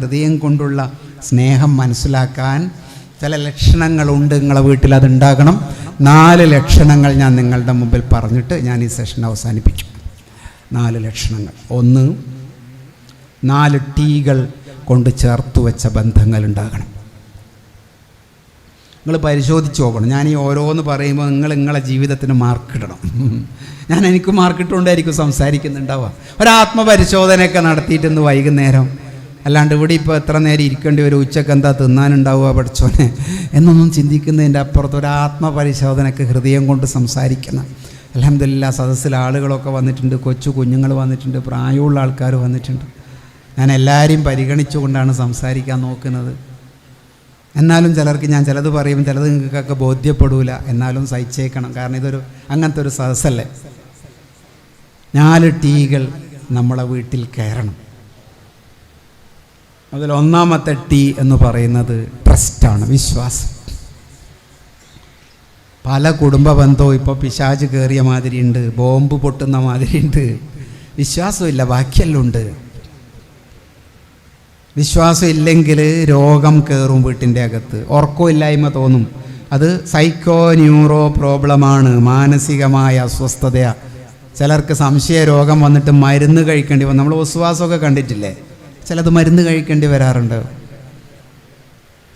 ഹൃദയം കൊണ്ടുള്ള സ്നേഹം മനസ്സിലാക്കാൻ ചില ലക്ഷണങ്ങളുണ്ട് നിങ്ങളെ വീട്ടിൽ അതുണ്ടാകണം. നാല് ലക്ഷണങ്ങൾ ഞാൻ നിങ്ങളുടെ മുമ്പിൽ പറഞ്ഞിട്ട് ഞാൻ ഈ സെഷൻ അവസാനിപ്പിച്ചു. നാല് ലക്ഷണങ്ങൾ. ഒന്ന് നാല് ടീകൾ കൊണ്ട് ചേർത്ത് വെച്ച ബന്ധങ്ങൾ ഉണ്ടാകണം. നിങ്ങൾ പരിശോധിച്ച് നോക്കണം. ഞാൻ ഈ ഓരോന്ന് പറയുമ്പോൾ നിങ്ങൾ നിങ്ങളെ ജീവിതത്തിന് മാർക്കിടണം ഞാൻ എനിക്ക് മാർക്കിട്ടുകൊണ്ടായിരിക്കും സംസാരിക്കുന്നുണ്ടാവുക. ഒരാത്മപരിശോധനയൊക്കെ നടത്തിയിട്ടൊന്ന് വൈകുന്നേരം അല്ലാണ്ട് ഇവിടെ ഇപ്പോൾ എത്ര നേരം ഇരിക്കേണ്ടി വരും? ഉച്ചയ്ക്ക് എന്താ തിന്നാനുണ്ടാവുക പഠിച്ചോനെ? എന്നൊന്നും ചിന്തിക്കുന്നതിന്റെ അപ്പുറത്ത് ഒരു ആത്മപരിശോധനയ്ക്ക് ഹൃദയം കൊണ്ട് സംസാരിക്കണം. അലഹമില്ല സദസ്സിൽ ആളുകളൊക്കെ വന്നിട്ടുണ്ട്. കൊച്ചു കുഞ്ഞുങ്ങൾ വന്നിട്ടുണ്ട്. പ്രായമുള്ള ആൾക്കാർ വന്നിട്ടുണ്ട്. ഞാൻ എല്ലാവരെയും പരിഗണിച്ചുകൊണ്ടാണ് സംസാരിക്കാൻ നോക്കുന്നത്. എന്നാലും ചിലർക്ക് ഞാൻ ചിലത് പറയും ചിലത് നിങ്ങൾക്കൊക്കെ ബോധ്യപ്പെടൂല. എന്നാലും സഹിച്ചേക്കണം. കാരണം ഇതൊരു അങ്ങനത്തെ ഒരു സദസ്സല്ലേ? നാല് ടീകൾ നമ്മളെ വീട്ടിൽ കയറണം. അതിൽ ഒന്നാമത്തെ ടി എന്ന് പറയുന്നത് ട്രസ്റ്റാണ് വിശ്വാസം. പല കുടുംബ ബന്ധവും ഇപ്പോൾ പിശാജ് കയറിയ മാതിരിയുണ്ട് ബോംബ് പൊട്ടുന്ന മാതിരിയുണ്ട്. വിശ്വാസമില്ല ബാക്കിയെല്ലാം ഉണ്ട് വിശ്വാസം ഇല്ലെങ്കിൽ രോഗം കയറും വീട്ടിന്റെ അകത്ത്. ഉറക്കമില്ലായ്മ തോന്നും. അത് സൈക്കോ ന്യൂറോ പ്രോബ്ലമാണ് മാനസികമായ അസ്വസ്ഥതയാണ് ചിലർക്ക് സംശയ രോഗം വന്നിട്ട് മരുന്ന് കഴിക്കേണ്ടി വന്നു. നമ്മൾ വിശ്വാസമൊക്കെ കണ്ടിട്ടില്ലേ? ചിലത് മരുന്ന് കഴിക്കേണ്ടി വരാറുണ്ട്.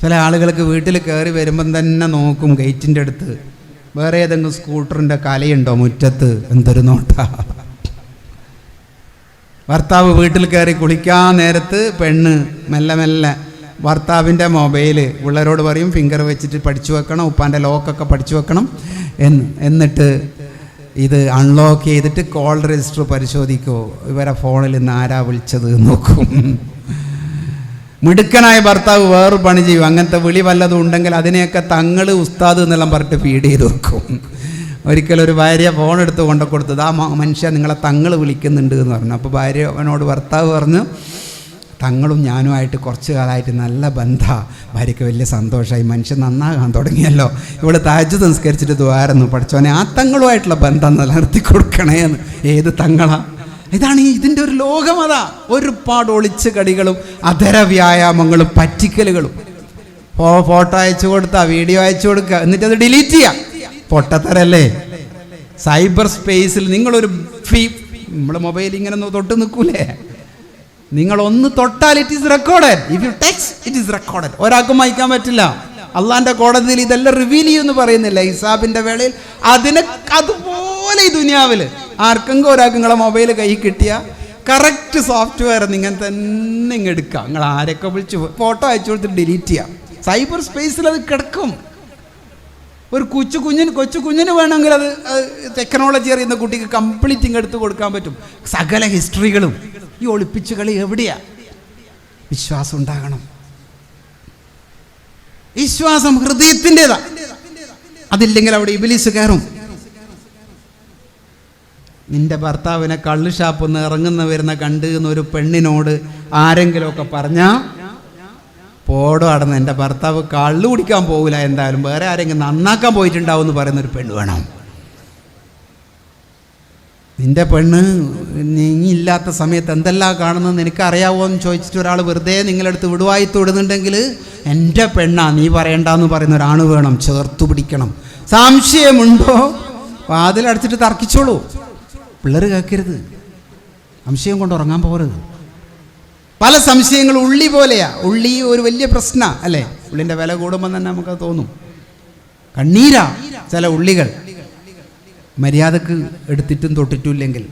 ചില ആളുകൾക്ക് വീട്ടിൽ കയറി വരുമ്പം തന്നെ നോക്കും ഗേറ്റിന്റെ അടുത്ത്. വേറെ ഏതെങ്കിലും സ്കൂട്ടറിന്റെ കലയുണ്ടോ മുറ്റത്ത്? എന്തൊരു നോട്ടാ. ഭർത്താവ് വീട്ടിൽ കയറി കുളിക്കാൻ നേരത്ത് പെണ്ണ് മെല്ലെ മെല്ലെ ഭർത്താവിന്റെ മൊബൈൽ പിള്ളേരോട് പറയും ഫിംഗർ വെച്ചിട്ട് പഠിച്ചു വെക്കണം ഉപ്പാന്റെ ലോക്കൊക്കെ പഠിച്ചു വെക്കണം എന്ന്. എന്നിട്ട് ഇത് അൺലോക്ക് ചെയ്തിട്ട് കോൾ രജിസ്റ്റർ പരിശോധിക്കുമോ ഇവരെ ഫോണിൽ നിന്ന് ആരാ വിളിച്ചത് നോക്കും. മിടുക്കനായ ഭർത്താവ് വേറെ പണി ചെയ്യും. അങ്ങനത്തെ വിളി വല്ലതും ഉണ്ടെങ്കിൽ അതിനെയൊക്കെ തങ്ങൾ ഉസ്താദ് എന്നെല്ലാം പറഞ്ഞിട്ട് ഫീഡ് ചെയ്ത് വെക്കും. ഒരിക്കലും ഒരു ഭാര്യ ഫോൺ എടുത്ത് കൊണ്ടു കൊടുത്തത് ആ മനുഷ്യ നിങ്ങളെ തങ്ങൾ വിളിക്കുന്നുണ്ട് എന്ന് പറഞ്ഞു. അപ്പോൾ ഭാര്യ അവനോട് ഭർത്താവ് പറഞ്ഞു തങ്ങളും ഞാനുമായിട്ട് കുറച്ച് കാലമായിട്ട് നല്ല ബന്ധമാണ് ഭാര്യയ്ക്ക് വലിയ സന്തോഷമായി. മനുഷ്യൻ നന്നാകാൻ തുടങ്ങിയല്ലോ. ഇവിടെ താജ് സംസ്കരിച്ചിട്ട് ദ്വാരുന്നു. പഠിച്ചോനെ ആ തങ്ങളുമായിട്ടുള്ള ബന്ധം നിലനിർത്തി കൊടുക്കണേ എന്ന്. ഏത് തങ്ങളാ? ഇതാണ് ഇതിന്റെ ഒരു ലോകം അതാ ഒരുപാട് ഒളിച്ച് കടികളും അധര വ്യായാമങ്ങളും പറ്റിക്കലുകളും. ഫോട്ടോ അയച്ചു കൊടുത്താ വീഡിയോ അയച്ചു കൊടുക്കുക എന്നിട്ട് അത് ഡിലീറ്റ് ചെയ്യാം. പൊട്ടത്തരല്ലേ? സൈബർ സ്പേസിൽ നിങ്ങളൊരു ഫീ നമ്മുടെ മൊബൈൽ ഇങ്ങനെ തൊട്ട് നിൽക്കൂലേ? നിങ്ങൾ ഒന്ന് തൊട്ടാൽ it is recorded if you touch it is recorded ഒരാൾക്കും വായിക്കാൻ പറ്റില്ല. അള്ളാന്റെ കോടതിയിൽ ഇതെല്ലാം റിവീൽ ചെയ്യുമെന്ന് പറയുന്നില്ല. ഹിസാബിന്റെ വേളയിൽ അതിനെ അതുപോലെ ഈ ദുനിയാവിൽ ആർക്കെങ്കിലും ഒരാൾക്ക് നിങ്ങളെ മൊബൈൽ കൈ കിട്ടിയ കറക്റ്റ് സോഫ്റ്റ്വെയർ നിങ്ങൾ തന്നെ ഇങ്ങ് എടുക്കുക. നിങ്ങൾ ആരൊക്കെ വിളിച്ച് ഫോട്ടോ അയച്ചു കൊടുത്ത് ഡിലീറ്റ് ചെയ്യാം. സൈബർ സ്പേസിൽ അത് കിടക്കും. ഒരു കൊച്ചു കുഞ്ഞിന് കൊച്ചു കുഞ്ഞിന് വേണമെങ്കിൽ അത് ടെക്നോളജി അറിയുന്ന കുട്ടിക്ക് കംപ്ലീറ്റ് ഇങ്ങ് എടുത്ത് കൊടുക്കാൻ പറ്റും. സകല ഹിസ്റ്ററികളും ഈ ഒളിപ്പിച്ച് കളി എവിടെയാ? വിശ്വാസം ഉണ്ടാകണം. വിശ്വാസം ഹൃദയത്തിന്റെതാ. അതില്ലെങ്കിൽ അവിടെ ഇബിലീസ് കയറും. നിന്റെ ഭർത്താവിനെ കള്ള് ഷാപ്പിൽ നിന്ന് ഇറങ്ങുന്ന വരുന്ന കണ്ട് എന്നൊരു പെണ്ണിനോട് ആരെങ്കിലുമൊക്കെ പറഞ്ഞാൽ പോടോ അടന്ന് എന്റെ ഭർത്താവ് കള്ളു കുടിക്കാൻ പോകില്ല എന്തായാലും വേറെ ആരെങ്കിലും നന്നാക്കാൻ പോയിട്ടുണ്ടാവും എന്ന് പറയുന്ന ഒരു പെണ്ണ് വേണം. നിന്റെ പെണ്ണ് നീ ഇല്ലാത്ത സമയത്ത് എന്തെല്ലാം കാണുന്നത് നിനക്ക് അറിയാവോ എന്ന് ചോദിച്ചിട്ട് ഒരാൾ വെറുതെ നിങ്ങളടുത്ത് വിടുവായി തൊടുന്നുണ്ടെങ്കിൽ എന്റെ പെണ്ണാ നീ പറയണ്ടെന്ന് പറയുന്ന ഒരാണ് വേണം. ചേർത്തു പിടിക്കണം. സംശയമുണ്ടോ? വാതിലടച്ചിട്ട് തർക്കിച്ചോളൂ. പിള്ളേർ കേൾക്കരുത്. സംശയം കൊണ്ട് ഉറങ്ങാൻ പോകരുത്. പല സംശയങ്ങളും ഉള്ളി പോലെയാ. ഉള്ളി ഒരു വലിയ പ്രശ്ന അല്ലേ? ഉള്ളിന്റെ വില കൂടുമ്പോൾ തന്നെ നമുക്ക് തോന്നും. കണ്ണീരാ ചില ഉള്ളികൾ. മര്യാദയ്ക്ക് എടുത്തിട്ടും തൊട്ടിട്ടില്ലെങ്കിൽ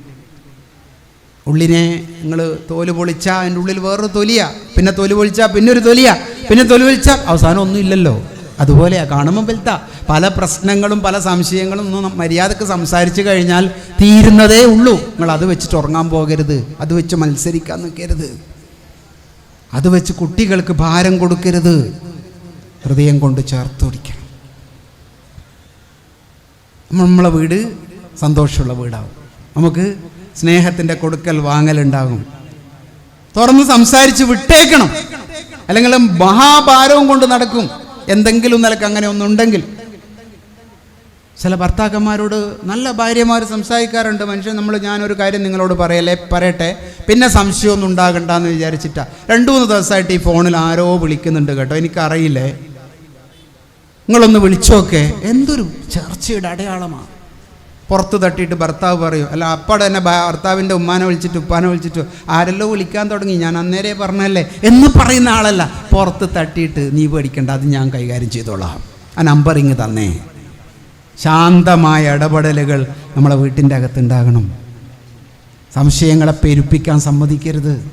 ഉള്ളിനെ നിങ്ങൾ തോൽ പൊളിച്ചാൽ അതിന്റെ ഉള്ളിൽ വേറൊരു തൊലിയ. പിന്നെ തോൽ പൊളിച്ചാൽ പിന്നെ ഒരു തൊലിയ. പിന്നെ തൊലി പൊളിച്ച അവസാനം ഒന്നും ഇല്ലല്ലോ. അതുപോലെയാ കാണുമ്പോൾ വലുതാ പല പ്രശ്നങ്ങളും പല സംശയങ്ങളും ഒന്നും മര്യാദയ്ക്ക് സംസാരിച്ചു കഴിഞ്ഞാൽ തീരുന്നതേ ഉള്ളൂ. നിങ്ങൾ അത് വെച്ചിട്ട് ഉറങ്ങാൻ പോകരുത്. അത് വെച്ച് മത്സരിക്കാൻ നിൽക്കരുത്. അത് വെച്ച് കുട്ടികൾക്ക് ഭാരം കൊടുക്കരുത്. ഹൃദയം കൊണ്ട് ചേർത്തൊടിക്കണം നമ്മളെ വീട് സന്തോഷമുള്ള വീടാവും. നമുക്ക് സ്നേഹത്തിന്റെ കൊടുക്കൽ വാങ്ങലുണ്ടാകും. തുറന്ന് സംസാരിച്ച് വിട്ടേക്കണം. അല്ലെങ്കിൽ മഹാഭാരവും കൊണ്ട് നടക്കും. എന്തെങ്കിലും നിലയ്ക്ക് അങ്ങനെ ഒന്നുണ്ടെങ്കിൽ. ചില ഭർത്താക്കന്മാരോട് നല്ല ഭാര്യമാർ സംസാരിക്കാറുണ്ട്. മനുഷ്യൻ നമ്മൾ ഞാനൊരു കാര്യം നിങ്ങളോട് പറയല്ലേ പറയട്ടെ. പിന്നെ സംശയമൊന്നും ഉണ്ടാകണ്ടെന്ന് വിചാരിച്ചിട്ടാ. രണ്ടു മൂന്ന് ദിവസമായിട്ട് ഈ ഫോണിൽ ആരോ വിളിക്കുന്നുണ്ട് കേട്ടോ. എനിക്കറിയില്ലേ? നിങ്ങളൊന്ന് വിളിച്ചോക്കെ. എന്തൊരു ചർച്ചയുടെ അടയാളമാണ്. പുറത്ത് തട്ടിയിട്ട് ഭർത്താവ് പറയും. അല്ല അപ്പാടെ തന്നെ ഭർത്താവിന്റെ ഉമ്മാനെ വിളിച്ചിട്ട് ഉപ്പാനെ വിളിച്ചിട്ട് ആരെല്ലോ വിളിക്കാൻ തുടങ്ങി. ഞാൻ അന്നേരെ പറഞ്ഞല്ലേ. എന്ന് പറയുന്ന ആളല്ല. പുറത്ത് തട്ടിയിട്ട് നീ പേടിക്കണ്ട അത് ഞാൻ കൈകാര്യം ചെയ്തോളാം. ആ നമ്പറിങ് തന്നേ. ശാന്തമായ ഇടപെടലുകൾ നമ്മളെ വീട്ടിന്റെ അകത്തുണ്ടാകണം. സംശയങ്ങളെ പെരുപ്പിക്കാൻ സമ്മതിക്കരുത്.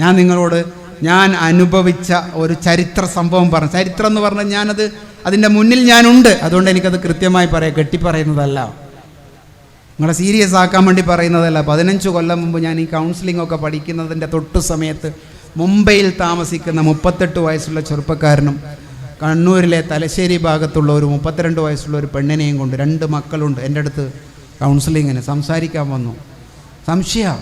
ഞാൻ നിങ്ങളോട് ഞാൻ അനുഭവിച്ച ഒരു ചരിത്ര സംഭവം പറഞ്ഞു. ചരിത്രം എന്ന് പറഞ്ഞാൽ ഞാനത് അതിന്റെ മുന്നിൽ ഞാനുണ്ട്. അതുകൊണ്ട് എനിക്കത് കൃത്യമായി പറയാം. കെട്ടിപ്പറയുന്നതല്ല. നിങ്ങളെ സീരിയസ് ആക്കാൻ വേണ്ടി പറയുന്നതല്ല. പതിനഞ്ച് കൊല്ലം മുമ്പ് ഞാൻ ഈ കൗൺസിലിംഗ് ഒക്കെ പഠിക്കുന്നതിന്റെ തൊട്ടു സമയത്ത് മുംബൈയിൽ താമസിക്കുന്ന മുപ്പത്തെട്ട് വയസ്സുള്ള ചെറുപ്പക്കാരനും കണ്ണൂരിലെ തലശ്ശേരി ഭാഗത്തുള്ള ഒരു മുപ്പത്തിരണ്ട് വയസ്സുള്ള ഒരു പെണ്ണിനെയും കൊണ്ട് രണ്ട് മക്കളുണ്ട്. എന്റെ അടുത്ത് കൗൺസിലിങ്ങിന് സംസാരിക്കാൻ വന്നു. സംശയ?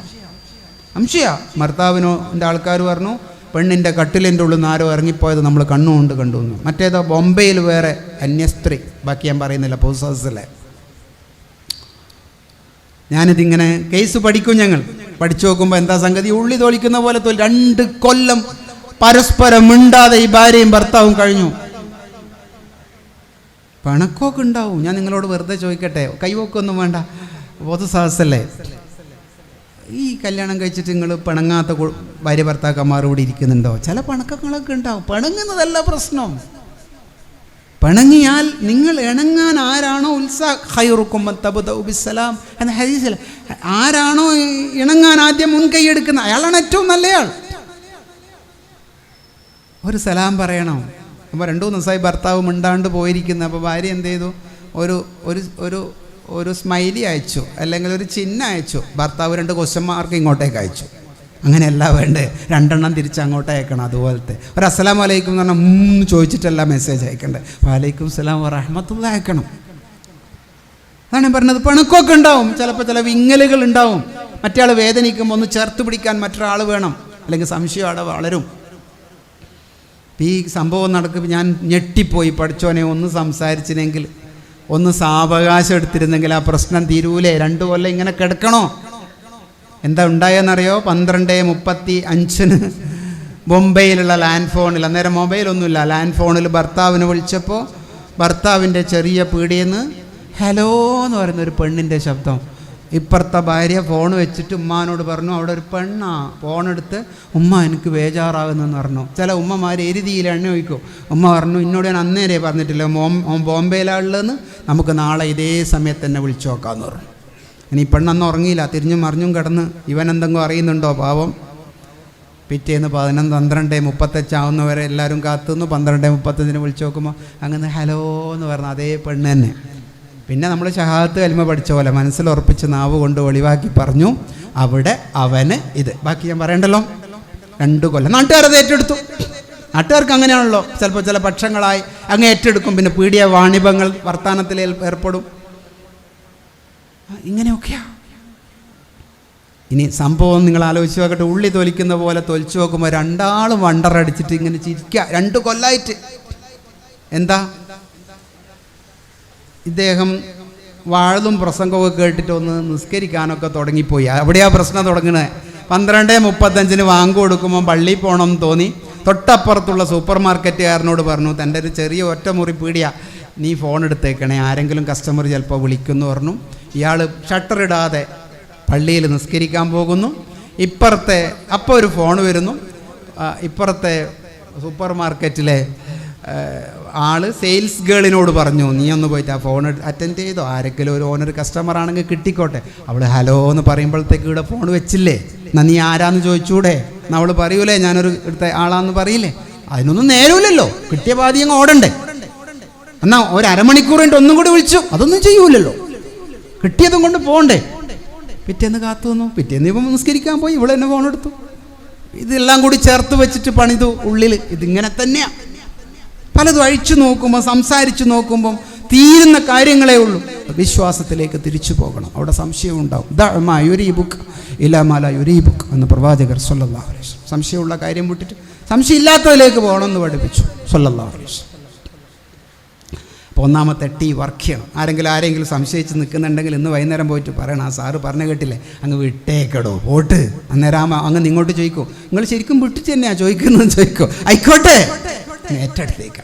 സംശയ? ഭർത്താവിനോ എന്റെ ആൾക്കാർ പറഞ്ഞു പെണ്ണിന്റെ കട്ടിലിന്റെ ഉള്ളിൽ നിന്ന് ആരോ ഇറങ്ങിപ്പോയത് നമ്മൾ കണ്ണുകൊണ്ട് കണ്ടു മറ്റേതോ ബോംബെയിൽ വേറെ അന്യസ്ത്രീ. ബാക്കി ഞാൻ പറയുന്നില്ല പൊസസിലെ ഞാനിതിങ്ങനെ കേസ് പഠിക്കും ഞങ്ങൾ. പഠിച്ചു നോക്കുമ്പോൾ എന്താ സംഗതി? ഉള്ളി തോളിക്കുന്ന പോലെ തോൽ രണ്ട് കൊല്ലം പരസ്പരം മിണ്ടാതെ ഈ ഭാര്യയും ഭർത്താവും കഴിഞ്ഞു. പണക്കൊക്കെ ഉണ്ടാവും. ഞാൻ നിങ്ങളോട് വെറുതെ ചോദിക്കട്ടെ? കൈവോക്കൊന്നും വേണ്ട. പൊതുസഹസല്ലേ ഈ കല്യാണം കഴിച്ചിട്ട് നിങ്ങൾ പിണങ്ങാത്ത ഭാര്യ ഭർത്താക്കന്മാർ ഇവിടെ ഇരിക്കുന്നുണ്ടോ? ചില പണക്കങ്ങളൊക്കെ ഉണ്ടാവും. പിണങ്ങുന്നതല്ല പ്രശ്നം. പിണങ്ങിയാൽ നിങ്ങൾ ഇണങ്ങാൻ ആരാണോ ഉത്സാ ഹൈറുക്കും ബിസ്സലാം എന്ന ഹദീസിൽ ആരാണോ ഇണങ്ങാൻ ആദ്യം മുൻകൈ എടുക്കുന്ന അയാളാണ് ഏറ്റവും നല്ലയാൾ. ഒരു സലാം പറയണം. അപ്പോൾ രണ്ടു മൂന്ന് ദിവസമായി ഭർത്താവ് മിണ്ടാണ്ട് പോയിരിക്കുന്നത് അപ്പോൾ ഭാര്യ എന്ത് ചെയ്തു? ഒരു ഒരു ഒരു ഒരു സ്മൈലി അയച്ചു അല്ലെങ്കിൽ ഒരു ചിഹ്നം അയച്ചു. ഭർത്താവ് രണ്ട് ക്വസ്റ്റ്യൻ മാർക്ക് ഇങ്ങോട്ടേക്ക് അയച്ചു. അങ്ങനെയല്ല വേണ്ടേ? രണ്ടെണ്ണം തിരിച്ച് അങ്ങോട്ട് അയക്കണം അതുപോലത്തെ. ഒരു അസ്സലാം വലൈക്കും എന്ന് പറഞ്ഞാൽ ചോദിച്ചിട്ടല്ല മെസ്സേജ് അയക്കണ്ടേ. വലൈക്കും സലാം വറഹമത്തുള്ള അയക്കണം. അതാണ് പറഞ്ഞത്. പണക്കൊക്കെ ഉണ്ടാവും. ചിലപ്പോൾ ചില വിങ്ങലുകൾ ഉണ്ടാവും. മറ്റേ വേദനിക്കുമ്പോൾ ഒന്ന് ചേർത്ത് പിടിക്കാൻ മറ്റൊരാൾ വേണം. അല്ലെങ്കിൽ സംശയം അവിടെ വളരും. ഈ സംഭവം നടക്കുമ്പോൾ ഞാൻ ഞെട്ടിപ്പോയി. പഠിച്ചോനെ ഒന്ന് സംസാരിച്ചിനെങ്കിൽ ഒന്ന് സാവകാശം എടുത്തിരുന്നെങ്കിൽ ആ പ്രശ്നം തീരൂലേ? രണ്ടു കൊല്ലം ഇങ്ങനെ കിടക്കണോ? എന്താ ഉണ്ടായെന്നറിയോ? പന്ത്രണ്ട് മുപ്പത്തി അഞ്ചിന് മുംബൈയിലുള്ള ലാൻഡ് ഫോണിൽ അന്നേരം മൊബൈലൊന്നുമില്ല. ലാൻഡ് ഫോണിൽ ഭർത്താവിനെ വിളിച്ചപ്പോൾ ഭർത്താവിന്റെ ചെറിയ പീടിയെന്ന് ഹലോ എന്ന് പറയുന്ന ഒരു പെണ്ണിന്റെ ശബ്ദം. ഇപ്പുറത്തെ ഭാര്യ ഫോൺ വെച്ചിട്ട് ഉമ്മാനോട് പറഞ്ഞു അവിടെ ഒരു പെണ്ണാ ഫോണെടുത്ത് ഉമ്മ എനിക്ക് ബേജാറാകുന്നെന്ന് പറഞ്ഞു. ചില ഉമ്മമാർ എരുതിയിൽ എണ്ണ ഒഴിക്കും. ഉമ്മ പറഞ്ഞു എന്നോട് ഞാൻ അന്നേരെ പറഞ്ഞിട്ടില്ല മോം നമുക്ക് നാളെ ഇതേ സമയത്ത് തന്നെ വിളിച്ചു നോക്കാമെന്ന് പറഞ്ഞു. ഇനി പെണ്ണന്ന് ഉറങ്ങിയില്ല തിരിഞ്ഞും മറിഞ്ഞും കിടന്ന് ഇവൻ എന്തെങ്കിലും അറിയുന്നുണ്ടോ പാവം? പിറ്റേന്ന് പതിനൊന്ന് പന്ത്രണ്ട് മുപ്പത്തഞ്ചാവുന്നവരെ എല്ലാവരും കാത്തുനിന്ന് പന്ത്രണ്ട് മുപ്പത്തഞ്ചിന് വിളിച്ചു നോക്കുമ്പോൾ അങ്ങനെ ഹലോ എന്ന് പറഞ്ഞു അതേ പെണ്ണ് തന്നെ. പിന്നെ നമ്മൾ ഷഹാദത്ത് കലിമ പഠിച്ച പോലെ മനസ്സിൽ ഉറപ്പിച്ച് നാവ് കൊണ്ട് ഒളിവാക്കി പറഞ്ഞു അവിടെ അവന് ഇത്. ബാക്കി ഞാൻ പറയണ്ടല്ലോ? രണ്ടു കൊല്ലം. നാട്ടുകാരത് ഏറ്റെടുത്തു. നാട്ടുകാർക്ക് അങ്ങനെയാണല്ലോ. ചിലപ്പോൾ ചില പക്ഷങ്ങളായി അങ്ങ് ഏറ്റെടുക്കും. പിന്നെ പീഡിയ വാണിഭങ്ങൾ വർത്താനത്തിൽ ഏർപ്പെടും. ഇങ്ങനെയൊക്കെയാ. ഇനി സംഭവം നിങ്ങൾ ആലോചിച്ച് നോക്കട്ടെ. ഉള്ളി തൊലിക്കുന്ന പോലെ തൊലിച്ചു നോക്കുമ്പോൾ രണ്ടാളും വണ്ടറടിച്ചിട്ട് ഇങ്ങനെ ചിരിക്കുക രണ്ട് കൊല്ലായിട്ട്. എന്താ? ഇദ്ദേഹം വാഴതും പ്രസംഗമൊക്കെ കേട്ടിട്ട് ഒന്ന് നിസ്കരിക്കാനൊക്കെ തുടങ്ങിപ്പോയി. അവിടെയാ പ്രശ്നം തുടങ്ങണേ. പന്ത്രണ്ട് മുപ്പത്തഞ്ചിന് വാങ്ങു കൊടുക്കുമ്പോൾ പള്ളിയിൽ പോകണം തോന്നി. തൊട്ടപ്പുറത്തുള്ള സൂപ്പർ മാർക്കറ്റുകാരനോട് പറഞ്ഞു തന്റെ ഒരു ചെറിയ ഒറ്റമുറി പീടിയ. നീ ഫോൺ എടുത്തേക്കണേ. ആരെങ്കിലും കസ്റ്റമർ ചിലപ്പോൾ വിളിക്കുന്നു പറഞ്ഞു. ഇയാൾ ഷട്ടർ ഇടാതെ പള്ളിയിൽ നിസ്കരിക്കാൻ പോകുന്നു. ഇപ്പുറത്തെ അപ്പോൾ ഒരു ഫോൺ വരുന്നു. ഇപ്പുറത്തെ സൂപ്പർ മാർക്കറ്റിലെ ആൾ സെയിൽസ് ഗേളിനോട് പറഞ്ഞു നീ ഒന്ന് പോയിട്ട് ആ ഫോൺ അറ്റൻഡ് ചെയ്തോ? ആരെങ്കിലും ഒരു ഓണർ കസ്റ്റമർ ആണെങ്കിൽ കിട്ടിക്കോട്ടെ. അവൾ ഹലോ എന്ന് പറയുമ്പോഴത്തേക്ക് ഇവിടെ ഫോൺ വെച്ചില്ലേ? എന്നാ നീ ആരാന്ന് ചോദിച്ചൂടെ? എന്നാ അവൾ പറയൂലേ ഞാനൊരു ഇവിടുത്തെ ആളാന്ന് പറയില്ലേ? അതിനൊന്നും നേരമില്ലല്ലോ. കിട്ടിയ പാതി അങ്ങ് ഓടണ്ടേ? എന്നാ ഒരു അരമണിക്കൂർ കഴിഞ്ഞിട്ട് ഒന്നും കൂടി വിളിച്ചു. അതൊന്നും ചെയ്യൂലല്ലോ. കിട്ടിയതും കൊണ്ട് പോകണ്ടേ പിറ്റേന്ന് കാത്തു വന്നു പിറ്റേന്ന് ഇപ്പം നിസ്കരിക്കാൻ പോയി. ഇവിടെ എന്നെ ഫോൺ എടുത്തു. ഇതെല്ലാം കൂടി ചേർത്ത് വെച്ചിട്ട് പണിതു ഉള്ളിൽ ഇതിങ്ങനെ തന്നെയാ. പലതും അഴിച്ചു നോക്കുമ്പോൾ സംസാരിച്ചു നോക്കുമ്പം തീരുന്ന കാര്യങ്ങളേ ഉള്ളൂ. വിശ്വാസത്തിലേക്ക് തിരിച്ചു പോകണം. അവിടെ സംശയം ഉണ്ടാവും. ദഅ്മാ യുരീബുക്ക് ഇലാമാല യുരീബുക്ക് എന്ന് പ്രവാചകർ സൊല്ലാ വസല്ലം സംശയമുള്ള കാര്യം വിട്ടിട്ട് സംശയം പോകണം എന്ന് പഠിപ്പിച്ചു. സൊല്ലാ വസല്ലം. അപ്പോൾ ഒന്നാമത്തെ ടീ വർക്ക് ചെയ്യണം ആരെങ്കിലും ആരെങ്കിലും സംശയിച്ച് നിൽക്കുന്നുണ്ടെങ്കിൽ ഇന്ന് വൈകുന്നേരം പോയിട്ട് പറയണം. ആ സാറ് പറഞ്ഞു കേട്ടില്ലേ? അങ്ങ് വിട്ടേക്കടോ പോട്ട്. അന്നേരം അങ്ങ് നിങ്ങോട്ട് ചോദിക്കോ. നിങ്ങൾ ശരിക്കും വിട്ടിട്ട് തന്നെയാണ് ചോദിക്കുന്നതെന്ന് ചോദിക്കോ. ആയിക്കോട്ടെ. ഏറ്റെടുത്തേക്കാം.